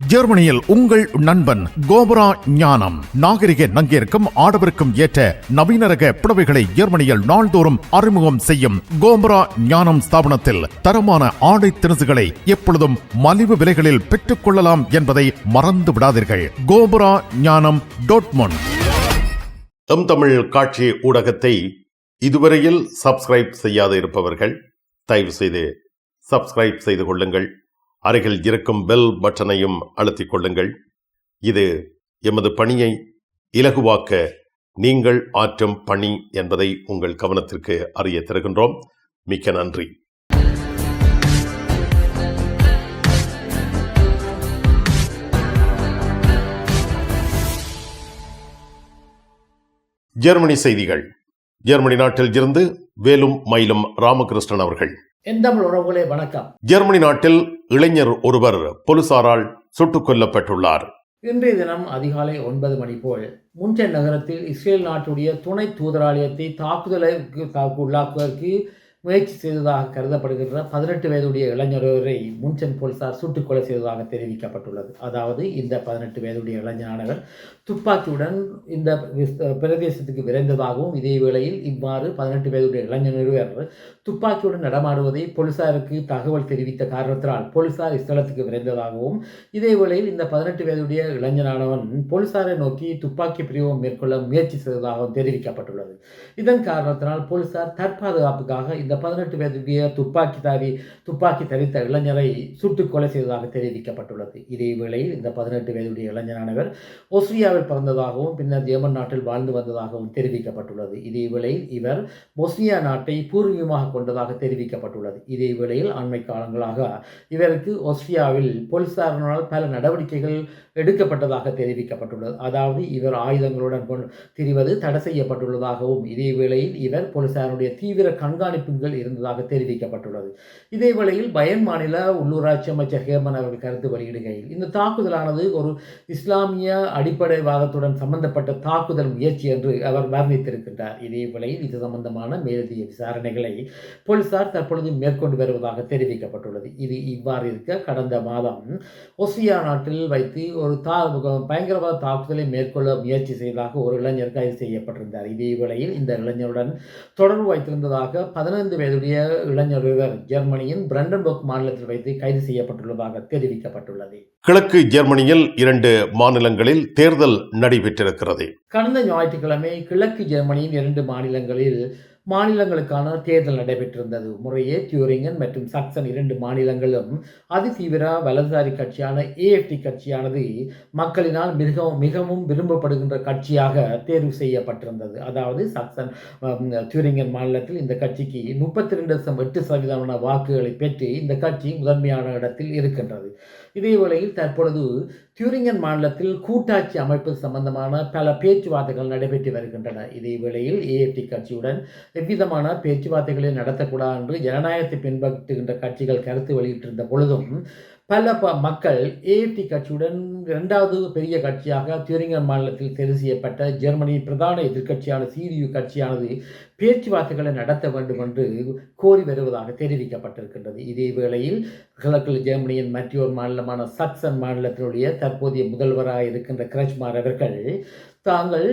ஜெர்மனியில் உங்கள் நண்பன் கோபரா ஞானம். நாகரிக நங்கிற்கும் ஆடவருக்கும் ஏற்ற நவீன ரக புடவைகளை ஜெர்மனியில் நாள்தோறும் அறிமுகம் செய்யும் கோபரா ஞானம் ஸ்தாபனத்தில் தரமான ஆடை திணுசுகளை எப்பொழுதும் மலிவு விலைகளில் பெற்றுக் கொள்ளலாம் என்பதை மறந்து விடாதீர்கள். கோபரா ஞானம் டோட்மொன் எம் தமிழ் காட்சி ஊடகத்தை இதுவரையில் சப்ஸ்கிரைப் செய்யாது இருப்பவர்கள் தயவு செய்து சப்ஸ்கிரைப் செய்து கொள்ளுங்கள். அருகில் இருக்கும் பெல் பட்டனையும் அழுத்திக் கொள்ளுங்கள். இது எமது பணியை இலகுவாக்க நீங்கள் ஆற்றும் பணி என்பதை உங்கள் கவனத்திற்கு அறிய தருகின்றோம். மிக்க நன்றி. ஜெர்மனி செய்திகள். ஜெர்மனி நாட்டில் இருந்து வேலும் மயிலும் ராமகிருஷ்ணன் அவர்கள். என் தமிழ் உறவுகளே வணக்கம். ஜெர்மனி நாட்டில் இளைஞர் ஒருவர் போலீசாரால் சுட்டுக் கொல்லப்பட்டுள்ளார். இன்றைய தினம் அதிகாலை ஒன்பது மணி போல் முன்சென் நகரத்தில் இஸ்ரேல் நாட்டுடைய துணை தூதராலயத்தை தாக்குதலுக்கு தாக்கு உள்ளாக்குவதற்கு முயற்சி செய்ததாக கருதப்படுகின்ற பதினெட்டு வயதுடைய இளைஞரவரை முன்சென் போலீசார் சுட்டுக் கொலை செய்ததாக தெரிவிக்கப்பட்டுள்ளது. அதாவது இந்த பதினெட்டு வயதுடைய இளைஞரானவர் துப்பாக்கியுடன் இந்த விஸ்- பிரதேசத்துக்கு விரைந்ததாகவும் இதே வேளையில் இவ்வாறு பதினெட்டு வயதுடைய இளைஞர் துப்பாக்கியுடன் நடமாடுவதை போலீசாருக்கு தகவல் தெரிவித்த காரணத்தினால் போலீசார் இஸ்தலத்துக்கு விரைந்ததாகவும் இதே வேளையில் இந்த பதினெட்டு வயதுடைய இளைஞனானவன் போலீசாரை நோக்கி துப்பாக்கி பிரிவம் மேற்கொள்ள முயற்சி செய்ததாகவும் தெரிவிக்கப்பட்டுள்ளது. இதன் காரணத்தினால் போலீசார் தற்பாதுகாப்புக்காக இந்த பதினெட்டு வயதுடைய துப்பாக்கிதாரி துப்பாக்கி தரித்த இளைஞரை சுட்டு கொலை செய்ததாக தெரிவிக்கப்பட்டுள்ளது. இதே வேளையில் இந்த பதினெட்டு வயதுடைய இளைஞரானவர் ஒஸ்ரியாவில் பிறந்ததாகவும் பின்னர் ஜெர்மன் நாட்டில் வாழ்ந்து வந்ததாகவும் தெரிவிக்கப்பட்டுள்ளது. இதே வேளையில் இவர் பொஸ்னியா நாட்டை பூர்வீகமாக கொண்டதாக தெரிவிக்கப்பட்டுள்ளது. இதே வேளையில் அண்மை காலங்களாக இவருக்கு ஒஸ்ரியாவில் போலீசாரினால் பல நடவடிக்கைகள் எடுக்கப்பட்டதாக தெரிவிக்கப்பட்டுள்ளது. அதாவது இவர் ஆயுதங்களுடன் திரிவது தடை செய்யப்பட்டுள்ளதாகவும் இதே வேளையில் இவர் போலீசாருடைய தீவிர கண்காணிப்புகள் இருந்ததாக தெரிவிக்கப்பட்டுள்ளது. இதே வேளையில் பயன் மாநில உள்ளூராட்சி அமைச்சர் ஹேமன் அவர்கள் கருத்து வெளியிடுகையில் இந்த தாக்குதலானது ஒரு இஸ்லாமிய அடிப்படைவாதத்துடன் சம்பந்தப்பட்ட தாக்குதல் முயற்சி என்று அவர் வர்ணித்திருக்கின்றார். இதே வேளையில் இது சம்பந்தமான மேலதிக விசாரணைகளை போலீசார் தற்பொழுது மேற்கொண்டு வருவதாக தெரிவிக்கப்பட்டுள்ளது. இது இவ்வாறு இருக்க கடந்த மாதம் ஒசியா நாட்டில் வைத்து ஒரு தா பயங்கரவாத தாக்குதலை மேற்கொள்ள முயற்சி செய்ததாக ஒரு இளைஞர் கைது செய்யப்பட்டிருந்தார். இதே வேளையில் இந்த இளைஞருடன் தொடர்பு வைத்திருந்ததாக பதினைந்து வயதுடைய இளைஞர் ஒருவர் ஜெர்மனியின் பிரண்டன்பர்க் மாநிலத்தில் வைத்து கைது செய்யப்பட்டுள்ளதாக தெரிவிக்கப்பட்டுள்ளது. கிழக்கு ஜெர்மனியில் இரண்டு மாநிலங்களில் தேர்தல் நடைபெற்றிருக்கிறது. கடந்த ஞாயிற்றுக்கிழமை கிழக்கு ஜெர்மனியின் இரண்டு மாநிலங்களில் மாநிலங்களுக்கான தேர்தல் நடைபெற்றிருந்தது. முறையே தியூரிங்கன் மற்றும் சக்சன் இரண்டு மாநிலங்களும் அதிதீவிர வலதுசாரி கட்சியான ஏஎஃப்டி கட்சியானது மக்களினால் மிகவும் மிகவும் விரும்பப்படுகின்ற கட்சியாக தேர்வு செய்யப்பட்டிருந்தது. அதாவது சக்சன் தியூரிங்கன் மாநிலத்தில் இந்த கட்சிக்கு முப்பத்தி ரெண்டு தசம் எட்டு சதவீதமான வாக்குகளை பெற்று இந்த கட்சி முதன்மையான இடத்தில் இருக்கின்றது. இதே வேளையில் தற்பொழுது தியூரிங்கன் மாநிலத்தில் கூட்டாட்சி அமைப்பு சம்பந்தமான பல பேச்சுவார்த்தைகள் நடைபெற்று வருகின்றன. இதே வேளையில் கட்சியுடன் எவ்விதமான பேச்சுவார்த்தைகளை நடத்தக்கூடாது என்று ஜனநாயகத்தை பின்பற்றுகின்ற கட்சிகள் கருத்து வெளியிட்டிருந்த பொழுதும் பல ப மக்கள் ஏஎஃப்டி கட்சியுடன் இரண்டாவது பெரிய கட்சியாக தியூரிங்கன் மாநிலத்தில் தேர்வு செய்யப்பட்ட ஜெர்மனியின் பிரதான எதிர்க்கட்சியான சிடியு கட்சியானது பேச்சுவார்த்தைகளை நடத்த வேண்டும் என்று கோரி வருவதாக தெரிவிக்கப்பட்டிருக்கின்றது. இதே வேளையில் கிழக்கில் ஜெர்மனியின் மற்றொரு மாநிலமான சக்சன் மாநிலத்தினுடைய தற்போதைய முதல்வராக இருக்கின்ற கிரச்மார் அவர்கள் தாங்கள்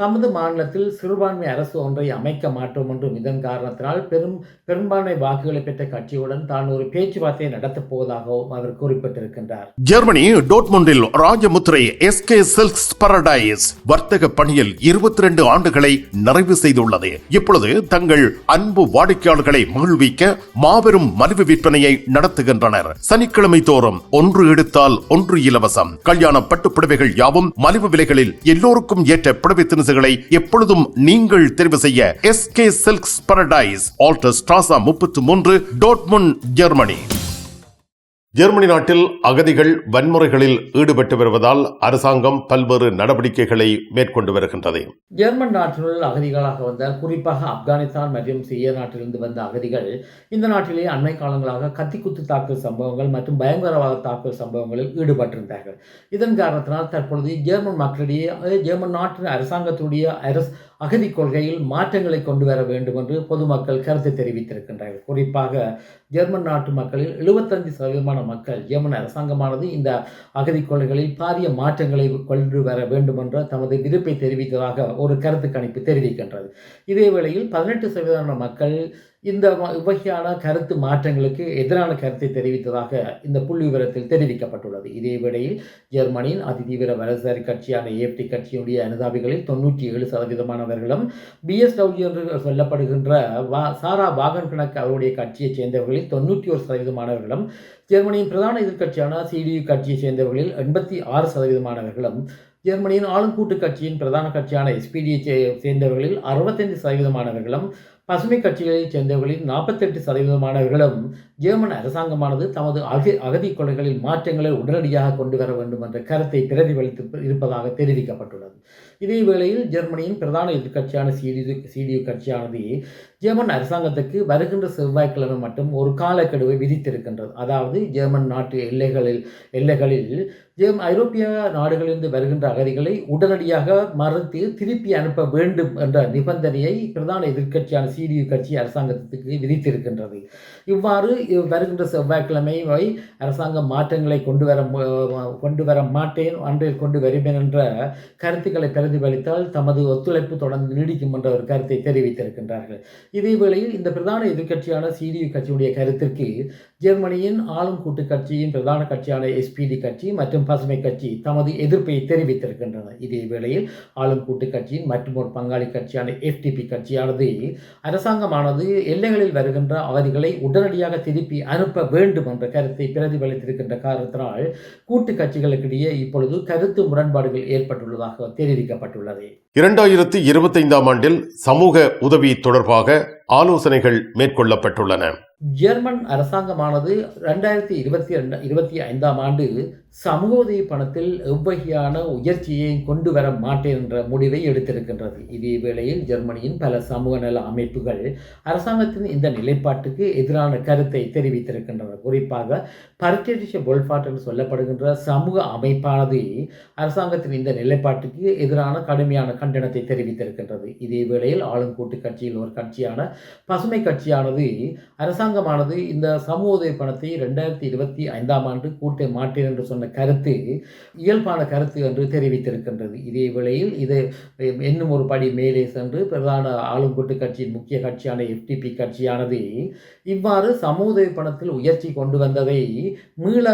தமது மாநிலத்தில் சிறுபான்மை அரசு ஒன்றை அமைக்க மாட்டோம் என்றும் இதன் காரணத்தினால் பெரும் பெரும்பான்மை வாக்குகளை பெற்ற கட்சியுடன் தான் ஒரு பேச்சுவார்த்தையை நடத்தப் போவதாகவும் அவர் குறிப்பிட்டிருக்கின்றார். ஜெர்மனி டோட்மொண்டில் ராஜமுத்திரை எஸ்கே சில்க்ஸ் பரடைஸ் வர்த்தக பணியில் இருபத்தி ரெண்டு ஆண்டுகளை நிறைவு செய்துள்ளது. இப்பொழுது தங்கள் அன்பு வாடிக்கையாளர்களை மகிழ்விக்க மாபெரும் மலிவு விற்பனையை நடத்துகின்றனர். சனிக்கிழமை தோறும் ஒன்று எடுத்தால் ஒன்று இலவசம். கல்யாண பட்டுப்புடவைகள் யாவும் மலிவு விலைகளில் எல்லோருக்கும் ஏற்ற புடவை திணுசுகளை எப்பொழுதும் நீங்கள் தெரிவு செய்ய SK silks paradise Alter Strasse முப்பத்து மூன்று டோட்முன் ஜெர்மனி ஜெர்மனி நாட்டில் அகதிகள் வன்முறைகளில் ஈடுபட்டு வருவதால் அரசாங்கம் பல்வேறு நடவடிக்கைகளை மேற்கொண்டு வருகின்றது. ஜெர்மன் நாட்டினுள் அகதிகளாக வந்த குறிப்பாக ஆப்கானிஸ்தான் மற்றும் சிரிய நாட்டிலிருந்து வந்த அகதிகள் இந்த நாட்டிலே அண்மை காலங்களாக கத்திக்குத்து தாக்குதல் சம்பவங்கள் மற்றும் பயங்கரவாத தாக்குதல் சம்பவங்களில் ஈடுபட்டிருந்தார்கள். இதன் காரணத்தினால் தற்பொழுது ஜெர்மன் மக்களிடையே ஜெர்மன் நாட்டின் அரசாங்கத்துடைய அரசு அகதி கொள்கையில் மாற்றங்களை கொண்டு வர வேண்டும் என்று பொதுமக்கள் கருத்து தெரிவித்திருக்கின்றார்கள். குறிப்பாக ஜெர்மன் நாட்டு மக்களில் 75% சதவீதமான மக்கள் ஜெர்மன் அரசாங்கமானது இந்த அகதி கொள்கைகளில் பாரிய மாற்றங்களை கொண்டு வர வேண்டும் என்ற தமது விருப்பை தெரிவித்ததாக ஒரு கருத்து கணிப்பு தெரிவிக்கின்றது. இதே வேளையில் பதினெட்டு சதவீதமான மக்கள் இந்த வகையான கருத்து மாற்றங்களுக்கு எதிரான கருத்தை தெரிவித்ததாக இந்த புள்ளி விவரத்தில் தெரிவிக்கப்பட்டுள்ளது. இதே வேளையில் ஜெர்மனியின் அதிதீவிர வலதுசாரி கட்சியான ஏப்டி கட்சியுடைய அனுதாபிகளில் தொண்ணூற்றி ஏழு சதவீதமானவர்களும் பிஎஸ்டபிள்யூ என்று சொல்லப்படுகின்ற வா சாரா வாகன் கணக்கு அவருடைய கட்சியைச் சேர்ந்தவர்களில் தொண்ணூற்றி ஒரு சதவீதமானவர்களும் ஜெர்மனியின் பிரதான எதிர்க்கட்சியான சிடியு கட்சியைச் சேர்ந்தவர்களில் எண்பத்தி ஆறு சதவீதமானவர்களும் ஜெர்மனியின் ஆளும் கூட்டு கட்சியின் பிரதான கட்சியான எஸ்பிடியை சேர்ந்தவர்களில் அறுபத்தைந்து சதவீதமானவர்களும் பசுமை கட்சிகளைச் சேர்ந்தவர்களில் நாற்பத்தெட்டு சதவீதமானவர்களும் ஜெர்மன் அரசாங்கமானது தமது அகதி அகதி கொலைகளில் மாற்றங்களை உடனடியாக கொண்டு வர வேண்டும் என்ற கருத்தை பிரதிபலித்து இருப்பதாக தெரிவிக்கப்பட்டுள்ளது. இதே வேளையில் ஜெர்மனியின் பிரதான எதிர்க்கட்சியான சிடியு சிடியு கட்சியானது ஜெர்மன் அரசாங்கத்துக்கு வருகின்ற செவ்வாய்க்கிழமை மட்டும் ஒரு காலக்கெடுவை விதித்திருக்கின்றது. அதாவது ஜெர்மன் நாட்டு எல்லைகளில் எல்லைகளில் ஜெர்ம ஐரோப்பிய நாடுகளிலிருந்து வருகின்ற அகதிகளை உடனடியாக மறுத்து திருப்பி அனுப்ப வேண்டும் என்ற நிபந்தனையை பிரதான எதிர்க்கட்சியான சிடியு கட்சி அரசாங்கத்துக்கு விதித்திருக்கின்றது. இவ்வாறு வருகின்ற செவ்வாய்க்கிழமை வை அரசாங்கம் மாற்றங்களை கொண்டு வர கொண்டு வர மாட்டேன் அன்றையில் கொண்டு வருவேன் என்ற கருத்துக்களை பிரதிபலித்தால் தமது ஒத்துழைப்பு தொடர்ந்து நீடிக்கும் என்ற ஒரு கருத்தை தெரிவித்திருக்கின்றார்கள். இதே வேளையில் இந்த பிரதான எதிர்க்கட்சியான சிடியு கட்சியுடைய கருத்திற்கு ஜெர்மனியின் ஆளும் கூட்டு கட்சியின் பிரதான கட்சியான எஸ்பிடி கட்சி மற்றும் பசுமை கட்சி தமது எதிர்ப்பை தெரிவித்திருக்கின்றன. இதே வேளையில் ஆளும் கூட்டு கட்சியின் மற்றும் ஒரு பங்காளி கட்சியான எஃப்டிபி கட்சியானது அரசாங்கமானது எல்லைகளில் வருகின்ற அவதிகளை உடனடியாக திருப்பி அனுப்ப வேண்டும் என்ற கருத்தை பிரதிபலித்திருக்கின்ற காரணத்தினால் கூட்டு கட்சிகளுக்கிடையே இப்பொழுது கருத்து முரண்பாடுகள் ஏற்பட்டுள்ளதாக தெரிவிக்கப்பட்டுள்ளது. இரண்டாயிரத்தி இருபத்தைந்தாம் ஆண்டில் சமூக உதவி தொடர்பாக ஆலோசனைகள் மேற்கொள்ளப்பட்டுள்ளன. ஜெர்மன் அரசாங்கமானது ரெண்டாயிரத்தி இருபத்தி ரெண்டு இருபத்தி ஐந்தாம் ஆண்டு சமூக உதவி பணத்தில் எவ்வகையான உயர்ச்சியை கொண்டு வர மாட்டேன் என்ற முடிவை எடுத்திருக்கின்றது. இதே வேளையில் ஜெர்மனியின் பல சமூக நல அமைப்புகள் அரசாங்கத்தின் இந்த நிலைப்பாட்டுக்கு எதிரான கருத்தை தெரிவித்திருக்கின்றன. குறிப்பாக பர்டேடிஷ பொல்ஃபாட் என்று சொல்லப்படுகின்ற சமூக அமைப்பானது அரசாங்கத்தின் இந்த நிலைப்பாட்டுக்கு எதிரான கடுமையான கண்டனத்தை தெரிவித்திருக்கின்றது. இதே வேளையில் ஆளும் கூட்டு கட்சியில் ஒரு கட்சியான பசுமை கட்சியானது அரசாங்கமானது இந்த சமூக உதவி பணத்தை ரெண்டாயிரத்தி இருபத்தி ஐந்தாம் ஆண்டு கூட்ட மாட்டேன் என்று சொன்ன கருத்து இயல்பான கருத்து என்று தெரிவித்திருக்கின்றது. இதே வேளையில் இது இன்னும் ஒரு படி மேலே சென்று பிரதான ஆளும் கூட்டு கட்சியின் முக்கிய கட்சியான எஃப்டிபி கட்சியானது இவ்வாறு சமூக உதவி பணத்தில் உயர்ச்சி கொண்டு வந்ததை மீள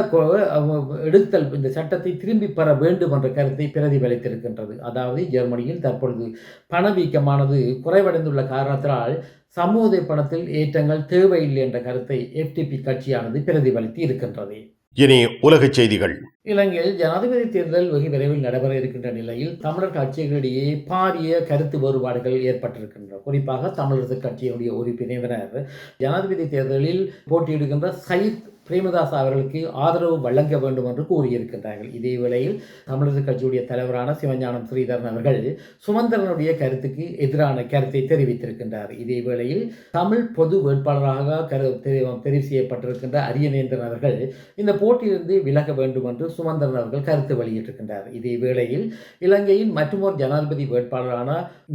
எடுத்தல் இந்த சட்டத்தை திரும்பி பெற வேண்டும் என்ற கருத்தை பிரதிபலித்திருக்கின்றது. அதாவது ஜெர்மனியில் தற்பொழுது பணவீக்கமானது குறைவடைந்துள்ள காரணத்தினால் சமூக உதவி பணத்தில் ஏற்றங்கள் தேவையில்லை என்ற கருத்தை எஃப்டிபி கட்சியானது பிரதிபலித்து இருக்கின்றது. இனி உலகச் செய்திகள். இலங்கையில் ஜனாதிபதி தேர்தல் வெகு விரைவில் நடைபெற இருக்கின்ற நிலையில் தமிழர் கட்சிகளிடையே பாரிய கருத்து வேறுபாடுகள் ஏற்பட்டிருக்கின்றன. குறிப்பாக தமிழரசு கட்சியினுடைய உறுப்பினர் ஜனாதிபதி தேர்தலில் போட்டியிடுகின்ற சயித் பிரேமதாஸ் அவர்களுக்கு ஆதரவு வழங்க வேண்டும் என்று கூறியிருக்கின்றார்கள். இதே வேளையில் தமிழரசு கட்சியுடைய தலைவரான சிவஞானம் ஸ்ரீதரன் அவர்கள் சுமந்திரனுடைய கருத்துக்கு எதிரான கருத்தை தெரிவித்திருக்கின்றார். இதே வேளையில் தமிழ் பொது வேட்பாளராக கரு தெரிவு செய்யப்பட்டிருக்கின்ற அரியநேந்திரன் அவர்கள் இந்த போட்டியிலிருந்து விலக வேண்டும் என்று சுமந்திரன் அவர்கள் கருத்து வெளியிட்டிருக்கின்றார். இதே வேளையில் இலங்கையின் மற்றுமோர் ஜனாதிபதி வேட்பாளரான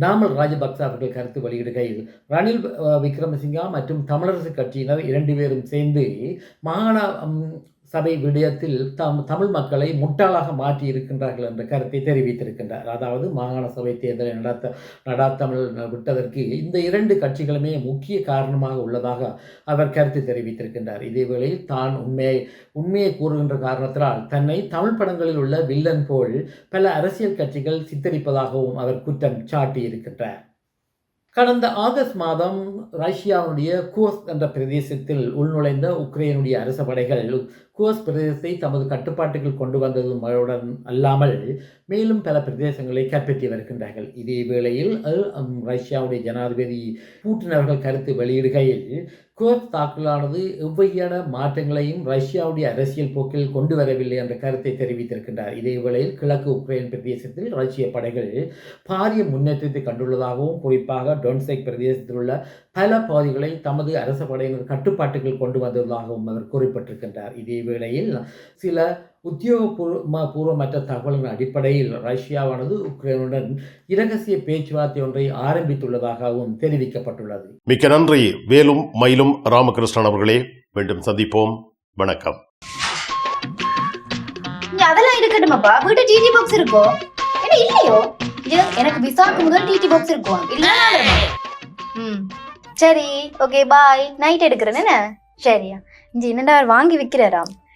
நாமல் ராஜபக்ச அவர்கள் கருத்து வெளியிடுகையில் ரணில் விக்ரமசிங்கா மற்றும் தமிழரசு கட்சியினர் இரண்டு பேரும் சேர்ந்து மாகாண சபை விடயத்தில் தம் தமிழ் மக்களை முட்டாளாக மாற்றி இருக்கின்றார்கள் என்ற கருத்தை தெரிவித்திருக்கின்றார். அதாவது மாகாண சபை தேர்தலை நடத்த நடாத்தாமல் விட்டதற்கு இந்த இரண்டு கட்சிகளுமே முக்கிய காரணமாக உள்ளதாக அவர் கருத்து தெரிவித்திருக்கின்றார். இதேவேளையில் தான் உண்மையை உண்மையை கூறுகின்ற காரணத்தினால் தன்னை தமிழ் படங்களில் உள்ள வில்லன் போல் பல அரசியல் கட்சிகள் சித்தரிப்பதாகவும் அவர் குற்றம் சாட்டியிருக்கின்றார். கடந்த ஆகஸ்ட் மாதம் ரஷ்யாவுடைய கோஸ் என்ற பிரதேசத்தில் உள்நுழைந்த உக்ரைனுடைய அரச படைகள் கோஸ் பிரதேசத்தை தமது கட்டுப்பாட்டுக்குள் கொண்டு வந்ததுடன் அல்லாமல் மேலும் பல பிரதேசங்களை கைப்பற்றி வருகின்றார்கள். இதே வேளையில் ரஷ்யாவுடைய ஜனாதிபதி பூட்டின் அவர்கள் கருத்து வெளியிடுகையில் கோஸ் தாக்குதலானது எவ்வகையான மாற்றங்களையும் ரஷ்யாவுடைய அரசியல் போக்கில் கொண்டு வரவில்லை என்ற கருத்தை தெரிவித்திருக்கின்றார். இதே வேளையில் கிழக்கு உக்ரைன் பிரதேசத்தில் ரஷ்ய படைகள் பாரிய முன்னேற்றத்தை கண்டுள்ளதாகவும் குறிப்பாக டொன்செக் பிரதேசத்தில் உள்ள பல பகுதிகளை தமது அரச படையினர் கட்டுப்பாட்டுகள் கொண்டு வந்ததாகவும் அவர் குறிப்பிட்டிருக்கின்றார். இதே வேளையில் சில உத்தியோகபூர்வ பூர்வமற்ற தகவல்களின் அடிப்படையில் ரஷ்யாவானது உக்ரைனுடன் இரகசிய பேச்சுவார்த்தை ஒன்றை ஆரம்பித்துள்ளதாகவும் தெரிவிக்கப்பட்டுள்ளது. மிக்க நன்றி. வேலும் மயிலும் ராமகிருஷ்ணன் அவர்களே மீண்டும் சந்திப்போம். வணக்கம். அதெல்லாம் இருக்கட்டுமாப்பா? வீட்டு டிடி பாக்ஸ் இருக்கோ? என்ன இல்லையோ? எனக்கு விசாக்கு முதல் டிடி பாக்ஸ் இருக்கும் இல்ல ம். சரி ஓகே பாய் நைட் எடுக்கிறேன் என்ன? சரியா. இங்க என்னடா அவர் வாங்கி விக்கிறாராம்